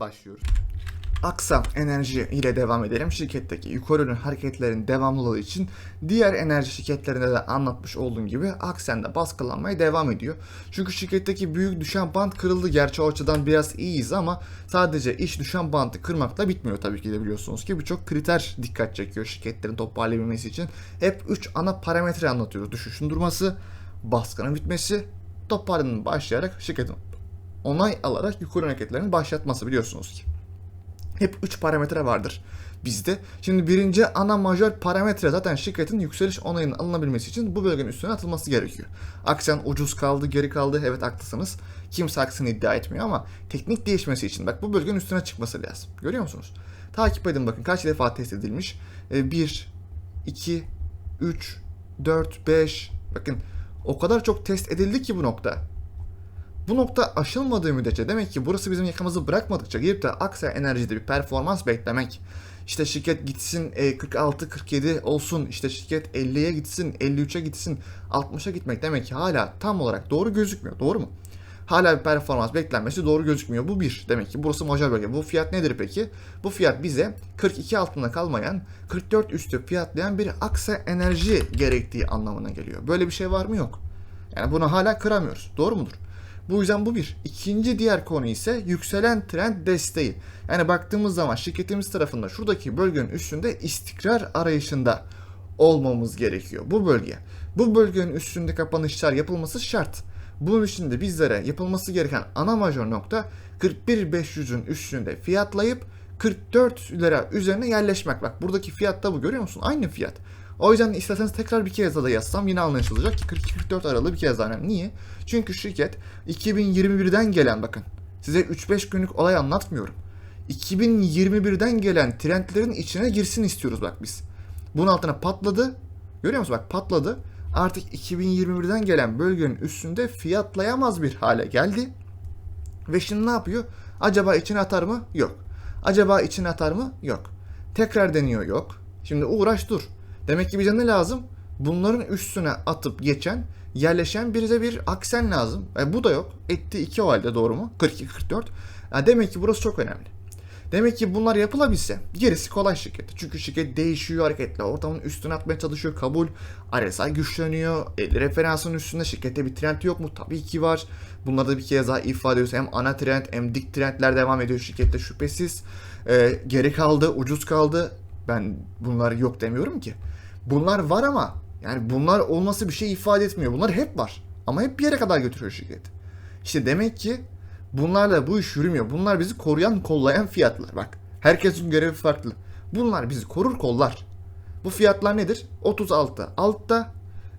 başlıyoruz. Aksam Enerji ile devam edelim. Şirketteki yukarı hareketlerin devamlılığı için diğer enerji şirketlerinde de anlatmış olduğum gibi Aksen de baskılanmaya devam ediyor. Çünkü şirketteki büyük düşen band kırıldı. Gerçi o açıdan biraz iyiyiz ama sadece iş düşen bandı kırmakla bitmiyor tabii ki de biliyorsunuz ki birçok kriter dikkat çekiyor şirketlerin toparlayabilmesi için. Hep 3 ana parametre anlatıyoruz. Düşüşün durması, baskının bitmesi, toparlanın başlayarak şirketin onay alarak yukarı hareketlerini başlatması biliyorsunuz ki. Hep 3 parametre vardır bizde. Şimdi birinci ana majör parametre zaten şirketin yükseliş onayının alınabilmesi için bu bölgenin üstüne atılması gerekiyor. Aksen ucuz kaldı, geri kaldı. Evet haklısınız. Kimse aksini iddia etmiyor ama teknik değişmesi için bak bu bölgenin üstüne çıkması lazım. Görüyor musunuz? Takip edin bakın kaç defa test edilmiş. 1, 2, 3, 4, 5. Bakın o kadar çok test edildi ki bu nokta. Bu nokta aşılmadığı müddetçe demek ki burası bizim yakamızı bırakmadıkça girip de Aksa Enerji'de bir performans beklemek. İşte şirket gitsin 46-47 olsun, işte şirket 50'ye gitsin, 53'e gitsin, 60'a gitmek demek ki hala tam olarak doğru gözükmüyor. Doğru mu? Hala bir performans beklenmesi doğru gözükmüyor. Bu bir. Demek ki burası majör bölge. Bu fiyat nedir peki? Bu fiyat bize 42 altında kalmayan, 44 üstü fiyatlayan bir Aksa Enerji gerektiği anlamına geliyor. Böyle bir şey var mı? Yok. Yani bunu hala kıramıyoruz. Doğru mudur? Bu yüzden bu bir. İkinci diğer konu ise yükselen trend desteği. Yani baktığımız zaman şirketimiz tarafında şuradaki bölgenin üstünde istikrar arayışında olmamız gerekiyor. Bu bölge. Bu bölgenin üstünde kapanışlar yapılması şart. Bunun için de bizlere yapılması gereken ana majör nokta 41.500'ün üstünde fiyatlayıp 44 lira üzerine yerleşmek. Bak buradaki fiyat da bu görüyor musun? Aynı fiyat. O yüzden isterseniz tekrar bir kez daha da yazsam yine anlaşılacak ki 42-44 aralığı bir kez daha önemli. Niye? Çünkü şirket 2021'den gelen bakın size 3-5 günlük olay anlatmıyorum. 2021'den gelen trendlerin içine girsin istiyoruz bak biz. Bunun altına patladı. Görüyor musun bak patladı. Artık 2021'den gelen bölgenin üstünde fiyatlayamaz bir hale geldi. Ve şimdi ne yapıyor? Acaba içine atar mı? Yok. Acaba içine atar mı? Yok. Tekrar deniyor yok. Şimdi uğraş dur. Demek ki bize ne lazım? Bunların üstüne atıp geçen, yerleşen bize bir aksen lazım. E, bu da yok. Etti 2 o halde doğru mu? 42-44. E, demek ki burası çok önemli. Demek ki bunlar yapılabilse gerisi kolay şirket. Çünkü şirket değişiyor hareketle. Ortamın üstüne atmaya çalışıyor. Kabul. RSI güçleniyor. E, referansın üstünde şirkette bir trend yok mu? Tabii ki var. Bunları da bir kez daha ifade ediyoruz. Hem ana trend hem dik trendler devam ediyor şirkette şüphesiz. E, geri kaldı, ucuz kaldı. Ben bunlar yok demiyorum ki. Bunlar var ama yani bunlar olması bir şey ifade etmiyor. Bunlar hep var. Ama hep bir yere kadar götürüyor şirket. İşte demek ki bunlarla bu iş yürümüyor. Bunlar bizi koruyan, kollayan fiyatlar. Bak herkesin görevi farklı. Bunlar bizi korur, kollar. Bu fiyatlar nedir? 36. Altta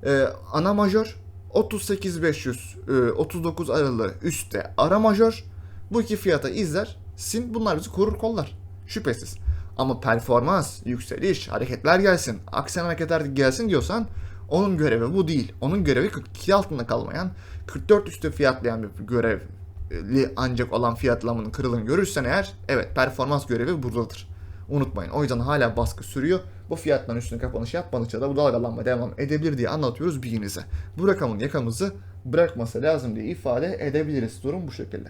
e, ana majör 38500 e, 39 aralığı üstte ara majör. Bu iki fiyata izler. Sin bunlar bizi korur, kollar. Şüphesiz. Ama performans, yükseliş, hareketler gelsin, aksen hareketler gelsin diyorsan onun görevi bu değil. Onun görevi 42 altında kalmayan, 44 üstü fiyatlayan bir görevli ancak olan fiyatlamanın kırılını görürsen eğer evet performans görevi buradadır. Unutmayın. O yüzden hala baskı sürüyor. Bu fiyatların üstüne kapanış yapmadıkça da bu dalgalanma devam edebilir diye anlatıyoruz bilginize. Bu rakamın yakamızı bırakması lazım diye ifade edebiliriz. Durum bu şekilde.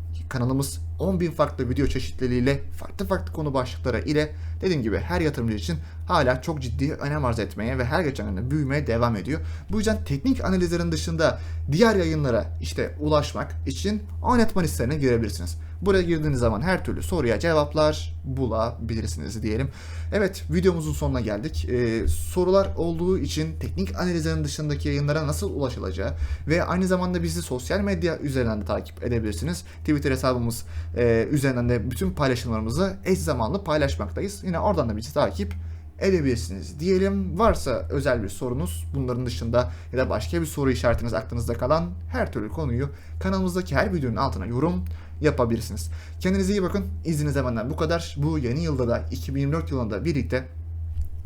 kanalımız 10.000 farklı video çeşitliliğiyle farklı farklı konu başlıkları ile dediğim gibi her yatırımcı için hala çok ciddi önem arz etmeye ve her geçen gün büyümeye devam ediyor. Bu yüzden teknik analizlerin dışında diğer yayınlara işte ulaşmak için oynatma listelerine girebilirsiniz. Buraya girdiğiniz zaman her türlü soruya cevaplar bulabilirsiniz diyelim. Evet videomuzun sonuna geldik. Ee, sorular olduğu için teknik analizlerin dışındaki yayınlara nasıl ulaşılacağı ve aynı zamanda bizi sosyal medya üzerinden de takip edebilirsiniz. Twitter hesabımız e, üzerinden de bütün paylaşımlarımızı eş zamanlı paylaşmaktayız. Yine oradan da bizi takip edebilirsiniz diyelim. Varsa özel bir sorunuz bunların dışında ya da başka bir soru işaretiniz aklınızda kalan her türlü konuyu kanalımızdaki her videonun altına yorum yapabilirsiniz. Kendinize iyi bakın. İzninize benden bu kadar. Bu yeni yılda da 2024 yılında birlikte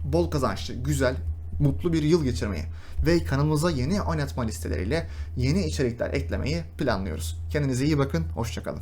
bol kazançlı, güzel, mutlu bir yıl geçirmeyi ve kanalımıza yeni oynatma listeleriyle yeni içerikler eklemeyi planlıyoruz. Kendinize iyi bakın. Hoşçakalın.